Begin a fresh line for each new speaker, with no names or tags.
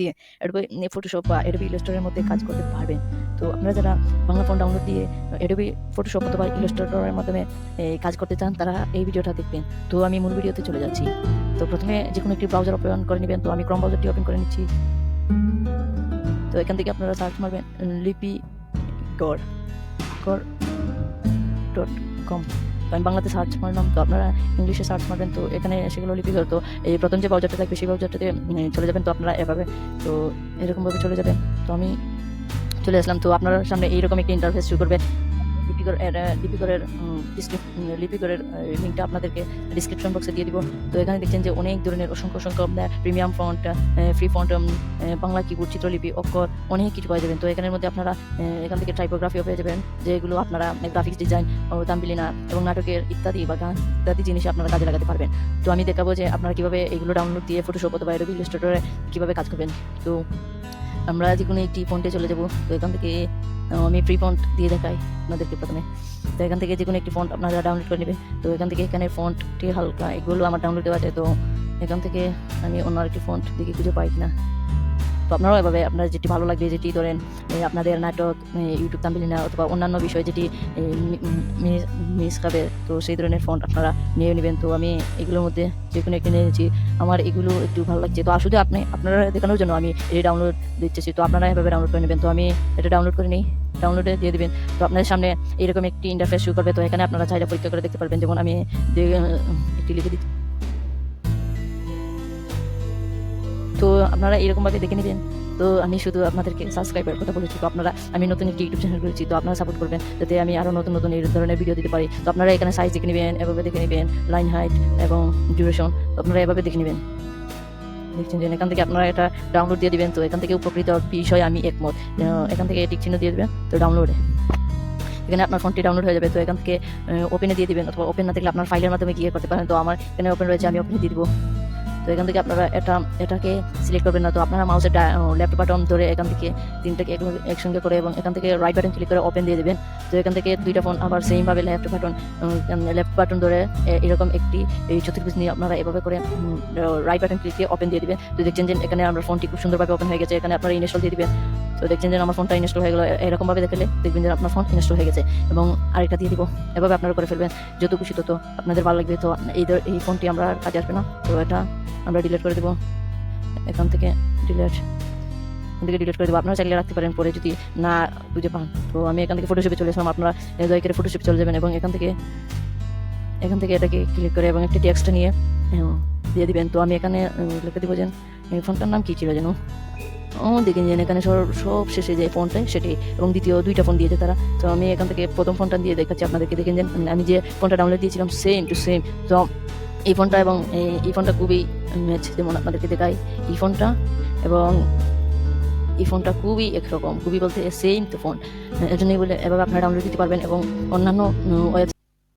দিয়ে Adobe Photoshop বা Adobe ইলাস্ট্রেটরের মধ্যে কাজ করতে পারবেন। তো আপনারা যারা বাংলা ফোন ডাউনলোড দিয়ে অ্যাডোবি ফটোশপ অথবা ইলাস্ট্রেটরের মাধ্যমে কাজ করতে চান, তারা এই ভিডিওটা দেখবেন। তো আমি মূল ভিডিওতে চলে যাচ্ছি। তো প্রথমে যে কোনো একটি ব্রাউজার ওপেন করে নেবেন। তো আমি ক্রম ব্রাউজারটি ওপেন করে নিচ্ছি। তো এখান থেকে আপনারা সার্চ মারবেন, লিপি গড় গড় ডট কম আমি বাংলাতে সার্চ মারলাম তো আপনারা ইংলিশে সার্চ মারবেন তো এখানে সেগুলো লিপিগড় তো এই প্রথম যে বাউজারটা থাকবে, সেই বাউজারটাতে চলে যাবেন, তো আপনারা এভাবে, তো এরকমভাবে চলে যাবেন। তো আমি চলে আসলাম, তো আপনার সামনে এইরকম একটা ইন্টারফেস শুরু করবে লিপিগড় লিপিগড়ের লিপিগড়ের লিঙ্কটা আপনাদেরকে ডিসক্রিপশন বক্সে দিয়ে দিব। তো এখানে দেখছেন যে অনেক ধরনের অসংখ্য অসংখ্য premium font free font Bangla keyboard চিত্রলিপি, অক্ষর, অনেক কিছু পাওয়া যাবেন। তো এখানের মধ্যে আপনারা এখান থেকে টাইপোগ্রাফিও পেয়ে যাবেন, যেগুলো আপনারা গ্রাফিক্স ডিজাইন ও এবং নাটকের ইত্যাদি বা গান ইত্যাদি জিনিস আপনারা কাজে লাগাতে পারবেন। তো আমি দেখাবো যে আপনারা কীভাবে এগুলো ডাউনলোড দিয়ে ফটোশপ অথবা অ্যাডোবি ইলাস্ট্রেটরে কীভাবে কাজ করবেন। তো আমরা যে কোনো একটি ফন্টে চলে যাব, তো এখান থেকে আমি প্রি ফন্ট দিয়ে দেখাই আপনাদেরকে প্রথমে। তো এখান থেকে যে কোনো একটি ফন্ট আপনারা ডাউনলোড করে নেবেন। তো এখান থেকে এখানে ফন্টটি হালকা এগুলো আমার ডাউনলোড দেওয়া আছে, তো এখান থেকে আমি অন্য আরেকটি ফন্ট দেখে খুঁজে পাই কিনা। তো আপনারাও এভাবে আপনার যেটি ভালো লাগবে, যেটি ধরেন আপনাদের নাটক ইউটিউব তামিলিনা অথবা অন্যান্য বিষয় যেটি মিস খাবে, তো সেই ধরনের ফন্ট আপনারা নিয়ে নেবেন। তো আমি এগুলোর মধ্যে যে কোনো একটি নিয়েছি। আমার এগুলো একটু ভালো লাগছে। তো আসলে আপনি, আপনারা দেখানোর জন্য আমি এটি ডাউনলোড দিচ্ছি। তো আপনারা এভাবে ডাউনলোড করে নেবেন। তো আমি এটা ডাউনলোড করে নিই। ডাউনলোডে দিয়ে দেবেন। তো আপনাদের সামনে এরকম একটি ইন্টারফেস শুরু করবে। তো এখানে আপনারা চাইলে পরীক্ষা করে দেখতে পারবেন। যেমন আমি একটি লিখে দিচ্ছি। তো আপনারা এরকমভাবে দেখে নেবেন। তো আমি শুধু আপনাদেরকে সাবস্ক্রাইবের কথা বলেছি। তো আপনারা, আমি নতুন একটি ইউটিউব চ্যানেল করেছি তো আপনারা সাপোর্ট করবেন যাতে আমি আরও নতুন নতুন এই ধরনের ভিডিও দিতে পারি। তো আপনারা এখানে সাইজ দেখে নেবেন, এভাবে দেখে নেবেন লাইন হাইট এবং ডিউরেশন তো আপনারা এভাবে দেখে নেবেন। দেখছেন যে এখান থেকে আপনারা এটা ডাউনলোড দিয়ে দিবেন, তো এখান থেকে উপকৃত বিষয় আমি একমত। এখান থেকে টিক চিহ্ন দিয়ে দেবেন, তো ডাউনলোডে এখানে আপনার ফোনটি ডাউনলোড হয়ে যাবে, তো এখান থেকে ওপেনে দিয়ে দিবেন, অথবা ওপেন না থাকলে আপনার ফাইলের মাধ্যমে গিয়ে করতে পারেন। তো আমার এখানে ওপেন রয়েছে, আমি ওপেনে দিয়ে দিব। তো এখান থেকে আপনারা এটা, এটাকে সিলেক্ট করবেন না তো আপনারা মাউসের লেফট বাটন ধরে এখান থেকে তিনটাকে এক- একসঙ্গে করে এবং এখান থেকে রাইট বাটন ক্লিক করে ওপেন দিয়ে দেবেন। তো এখান থেকে দুইটা ফোন আবার সেমভাবে লেফট বাটন লেফট বাটন ধরে এরকম একটি, এই চতুর্ভুজ নিয়ে আপনারা এভাবে করে রাইট বাটন ক্লিক দিয়ে ওপেন দিয়ে দেবেন। তো দেখছেন যে এখানে আমরা ফোনটি খুব সুন্দরভাবে ওপেন হয়ে গেছে। এখানে আপনারা ইনস্টল দিয়ে দিবেন। তো দেখছেন যে আমার ফোনটা ইনস্টল হয়ে গেলো। এরকমভাবে দেখলে দেখবেন যে আপনার ফোন ইনস্টল হয়ে গেছে। এবং আরেকটা দিয়ে দিব। এভাবে আপনারা করে ফেলবেন। যত খুশি তত আপনাদের ভালো লাগবে তো এই এই ফোনটি আমরা কাজে আসবে না। তো এটা আমরা ডিলিট করে দেবো। এখান থেকে ডিলিট এখান থেকে ডিলিট করে দেবো। আপনারা চাইলে রাখতে পারেন পরে যদি না বুঝে পান। তো আমি এখান থেকে ফটোশপে চলে আসলাম। আপনারা দয়া করে ফটোশপে চলে যাবেন এবং এখান থেকে এখান থেকে এটাকে ক্লিক করে এবং একটি টেক্সট নিয়ে দিয়ে দিবেন। তো আমি এখানে লিখে দেবো যে এই ফোনটার নাম কী ছিল যেন? দেখেন যে এখানে সব সব শেষে যে ফোনটা সেটি এবং দ্বিতীয় দুইটা ফোন দিয়েছে তারা। তো আমি এখান থেকে প্রথম ফোনটা দিয়ে দেখাচ্ছি, আপনাদেরকে দেখেন যে আমি যে ফোনটা ডাউনলোড দিয়েছিলাম সেম টু সেম তো এই ফোনটা এবং এই- ফোনটা খুবই ম্যাচ যেমন আপনাদেরকে দেখাই। এই ফোনটা এবং এই ফোনটা খুবই একরকম, খুবই বলতে সেম তো ফোন এর জন্যই বলে এভাবে আপনারা ডাউনলোড দিতে পারবেন এবং অন্যান্য ওয়েব